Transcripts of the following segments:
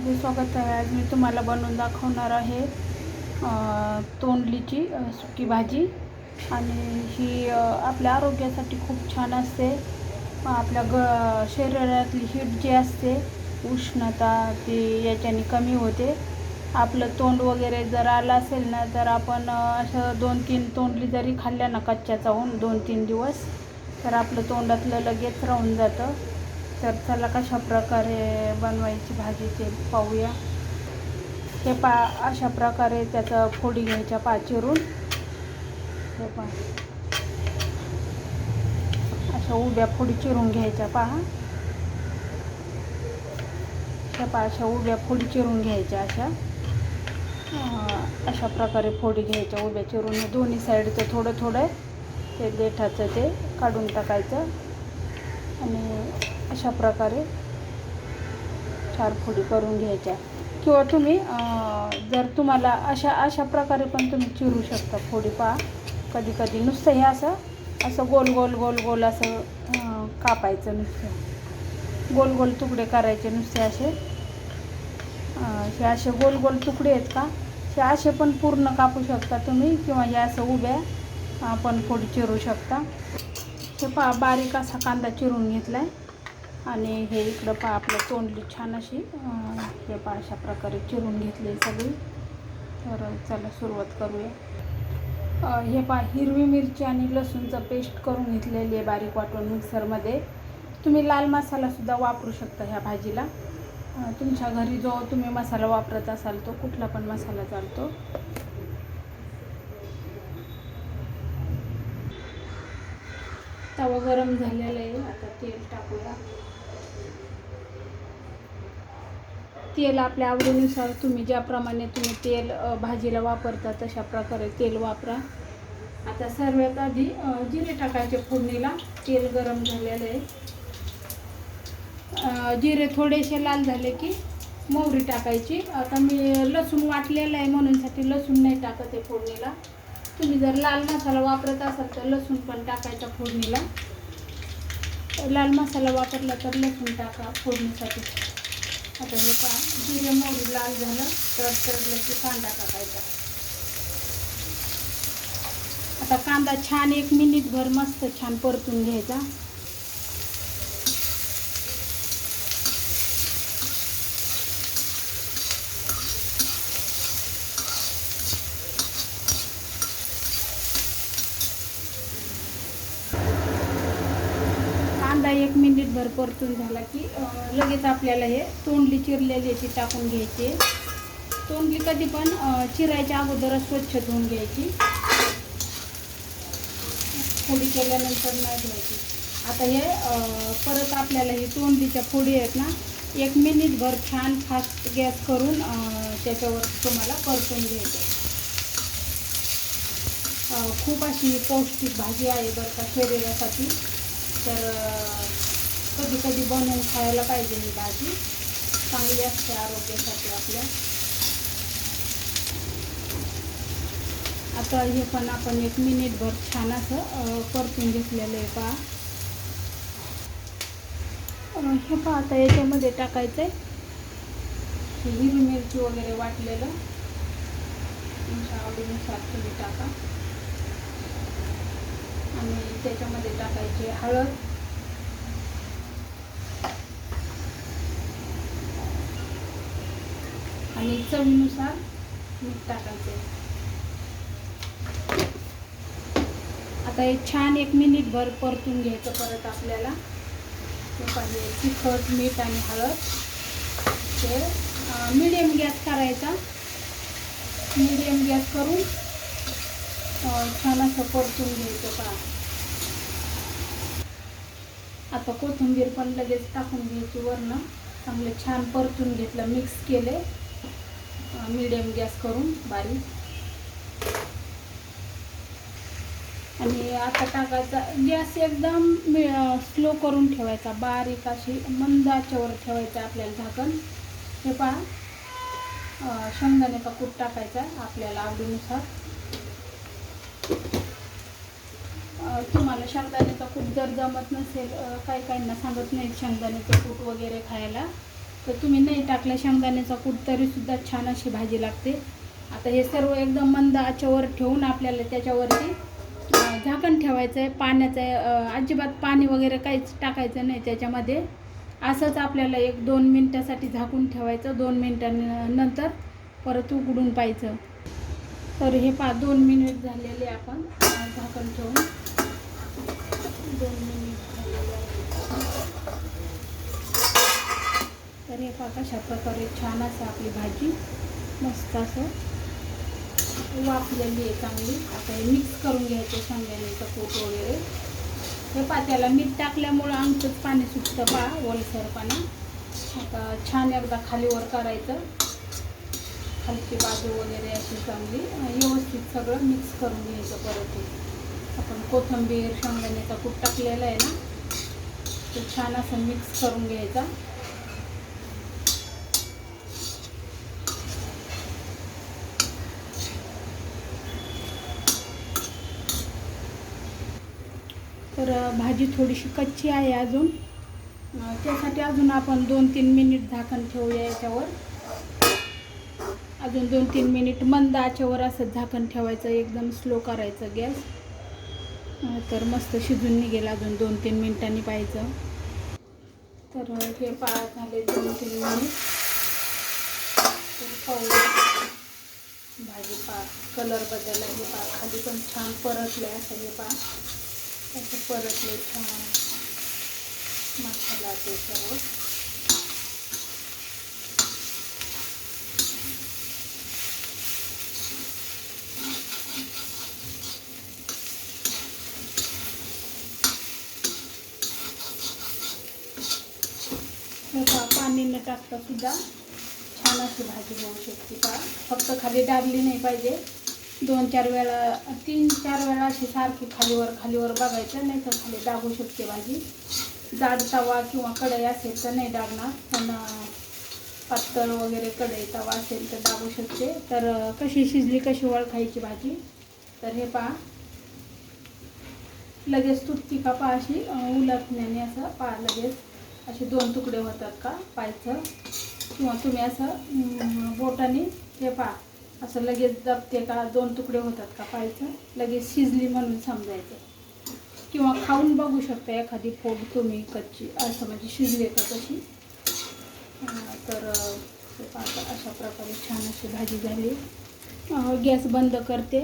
माझे स्वागत आहे. आज मी तुम्हाला बनवून दाखवणार आहे तोंडलीची सुकी भाजी. आणि ही आपल्या आरोग्यासाठी खूप छान असते. आपल्या ग शरीरातली हीट जी असते उष्णता ती याच्याने कमी होते. आपलं तोंड वगैरे जर आलं असेल ना तर आपण असं दोन तीन तोंडली जरी खाल्ल्या ना कच्च्या चावून दोन तीन दिवस तर आपलं तोंडातलं लगेच राहून जातं. तर चला कशा प्रकारे बनवायची भाजी ते पाहूया. हे पा अशा प्रकारे त्याचं फोडी घ्यायच्या पा चिरून हे पा अशा उभ्या फोडी चिरून घ्यायच्या पहा. हे पा अशा उभ्या फोडी चिरून घ्यायच्या अशा. अशा प्रकारे फोडी घ्यायच्या उभ्या चिरून. दोन्ही साईडचं थोडं थोडं ते देठाचं ते काढून टाकायचं. आणि अशा प्रकारे चार फोडी करून घ्यायच्या. किंवा तुम्ही जर तुम्हाला अशा अशा प्रकारे पण तुम्ही चिरू शकता फोडी पहा. कधी कधी नुसतं हे असं असं गोल गोल गोल गोल असं कापायचं नुसतं. गोल गोल तुकडे करायचे नुसते असे. हे असे गोल गोल तुकडे आहेत का? हे असे पण पूर्ण कापू शकता तुम्ही किंवा हे असं उभ्या आपण फोडी चिरू शकता. हे पा बारीक असा कांदा चिरून घेतला आहे आणि हे इकडं पा आपलं तोंडली छान अशी हे पा अशा प्रकारे चिरून घेतली सगळी. तर चला सुरुवात करूया. हे पा हिरवी मिरची आणि लसूणचं पेस्ट करून घेतलेली आहे बारीक वाटून मिक्सरमध्ये. तुम्ही लाल मसालासुद्धा वापरू शकता ह्या भाजीला. तुमच्या घरी जो तुम्ही मसाला वापरत असाल तो कुठला पण मसाला चालतो. तवा गरम झालेला आहे. आता तेल टाकूया. तेल आपल्या आवडीनुसार तुम्ही ज्याप्रमाणे तुम्ही तेल भाजीला वापरता तशा प्रकारे तेल वापरा. आता सर्वात आधी जिरे टाकायचे फोडणीला. तेल गरम झालेलं आहे. जिरे थोडेसे लाल झाले की मोहरी टाकायची. आता मी लसूण वाटलेलं आहे म्हणूनसाठी लसूण नाही टाकत आहे फोडणीला. तुम्ही जर लाल मसाला वापरत असाल तर लसूण पण टाकायचा फोडणीला. लाल मसाला वापरला तर लसूण टाका फोडणीसाठी. आता हे पहा. जिरे मोहरी लाल झालं तर तळलं की कांदा टाकायचा. आता कांदा छान एक मिनिटभर मस्त छान परतून घ्यायचा कांदा भर परतून झाला की लगेच आपल्याला हे तोंडली चिरलेली याची टाकून घ्यायची. तोंडली कधी पण चिरायच्या अगोदरच स्वच्छ धुवून घ्यायची. फोडी केल्यानंतर नाही धुवायची. आता हे परत आपल्याला ही तोंडलीच्या फोडी आहेत ना एक मिनिटभर छान फास्ट गॅस करून त्याच्यावर तुम्हाला परतून घ्यायचं. खूप अशी पौष्टिक भाजी आहे बरं का शरीरासाठी तर कधी कधी बनवून खायला पाहिजे ही भाजी. चांगली असते आरोग्यासाठी आपल्या. आता हे पण आपण एक मिनिटभर छान असं परतून घेतलेलं आहे पहा हे पहा आता याच्यामध्ये टाकायचं आहे हिरवी मिरची वगैरे वाटलेलं. तुमच्या आवडीनुसार तुम्ही टाका. आणि त्याच्यामध्ये टाकायची हळद. आणि चवीनुसार मीठ टाकायचे. आता हे छान एक मिनिटभर परतून घ्यायचं परत आपल्याला. पाहिजे तिखट मीठ आणि हळद. ते मिडियम गॅस करायचा. मिडियम गॅस करून छान असं परतून घ्यायचं पहा. आता कोथिंबीर पण लगेच टाकून घ्यायची वरनं. चांगलं छान परतून घेतलं मिक्स केले. मिडियम गॅस करून बारीक. आणि आता टाकायचा गॅस एकदम स्लो करून ठेवायचा. बारीक अशी मंदाच्यावर ठेवायचं ठेवायचा आपल्याला झाकण. हे पहा. शेंगदाण्याचा कूट टाकायचा आपल्याला आवडीनुसार. तुम्हाला शेंगदाण्याचा कूट जर जमत नसेल काही काहींना सांगत नाही शेंगदाण्याचं कूट वगैरे खायला. तर तुम्ही नाही टाकलं शेंगदाण्याचा कूट तरीसुद्धा छान अशी भाजी लागते. आता हे सर्व एकदम मंद आच्यावर ठेवून आपल्याला त्याच्यावरती झाकण ठेवायचं आहे पाण्याचं आहे, अजिबात पाणी वगैरे काहीच टाकायचं नाही त्याच्यामध्ये. असंच आपल्याला एक दोन मिनटासाठी झाकून ठेवायचं दोन मिनटानंतर परत उघडून पाहायचं. तर हे पा दोन मिनिट झालेले आपण झाकण ठेवून. दोन मिनिट झालेले आहे. तर हे पा कशा प्रकारे छान असं आपली भाजी मस्त असं वाफलेली आहे चांगली. आता हे मिक्स करून घ्यायचं शेंगदाण्याचं पोट वगैरे. हे पात्याला मीठ टाकल्यामुळं आमचंच पाणी सुटतं पा ओलसर पाणी. आता छान एकदा खालीवर करायचं. खालची बाजू वगैरे अशी चांगली. व्यवस्थित सगळं मिक्स करून घ्यायचं परत आपण कोथिंबीर शेंगदाण्याचा कूट टाकलेला आहे ना तो छान असं मिक्स करून घ्यायचा. तर भाजी थोडीशी कच्ची आहे अजून. त्यासाठी अजून आपण दोन तीन मिनिट झाकण ठेवूया याच्यावर. अजून दोन तीन मिनिट मंद आचेवर असं झाकण ठेवायचं एकदम स्लो करायचं गॅस. तर मस्त शिजून निघेल अजून दोन तीन मिनिटांनी पाहायचं. तर हे पाळ झाले दोन तीन मिनिट तर पाहू भाजी पा कलर बदलला हे पा खाली पण छान परतले असं हे पा असं परतले छान मसाला ते सर्व. पाणी न टाकता सुद्धा छान अशी भाजी होऊ शकते का? फक्त खाली डागली नाही पाहिजे. दोन चार वेळा तीन चार वेळा अशी सारखी खालीवर खालीवर बघायचं नाही तर खाली दाबू शकते भाजी. जाड तवा किंवा कढई असेल तर नाही डागणार पण पातळ वगैरे कढई तवा असेल तर दाबू शकते. तर कशी शिजली कशी ओळखायची भाजी? तर हे पहा. लगेच तुटती का पहा अशी उलटण्याने असं पहा लगेच. असे दोन तुकडे होतात का पायचं. किंवा तुम्ही असं बोटाने हे पहा. असं लगेच दबते का दोन तुकडे होतात का पाहायचं लगेच शिजली म्हणून समजायचं. किंवा खाऊन बघू शकता एखादी फोड तुम्ही कच्ची असं म्हणजे शिजली का कशी. तर आता अशा प्रकारे छान अशी भाजी झाली. गॅस बंद करते.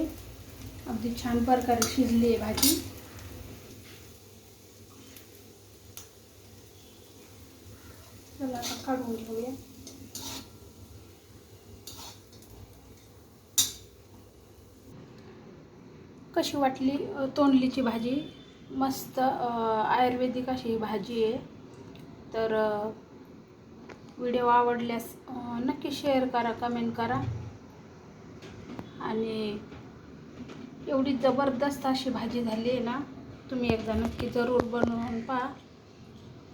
अगदी छान प्रकारे शिजली आहे भाजी. चला काढून घेऊया. कशी वाटली तोंडलीची भाजी? मस्त आयुर्वेदिक अशी ही भाजी आहे. तर व्हिडिओ आवडल्यास नक्की शेअर करा कमेंट करा. आणि एवढी जबरदस्त अशी भाजी झाली आहे ना तुम्ही एकदा नक्की जरूर बनवून पहा.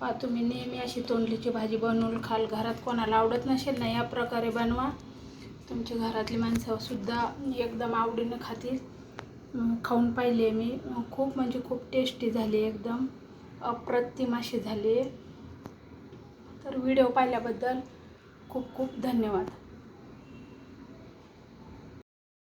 पहा तुम्ही नेहमी अशी तोंडलीची भाजी बनवून खाल. घरात कोणाला आवडत नसेल ना या प्रकारे बनवा. तुमच्या घरातली माणसंसुद्धा एकदम आवडीनं खातील. खाऊन पाहिले मी. खूप म्हणजे खूप टेस्टी झाली एकदम अप्रतिम अशी झाली. तर व्हिडिओ पाहिल्याबद्दल खूप खूप धन्यवाद.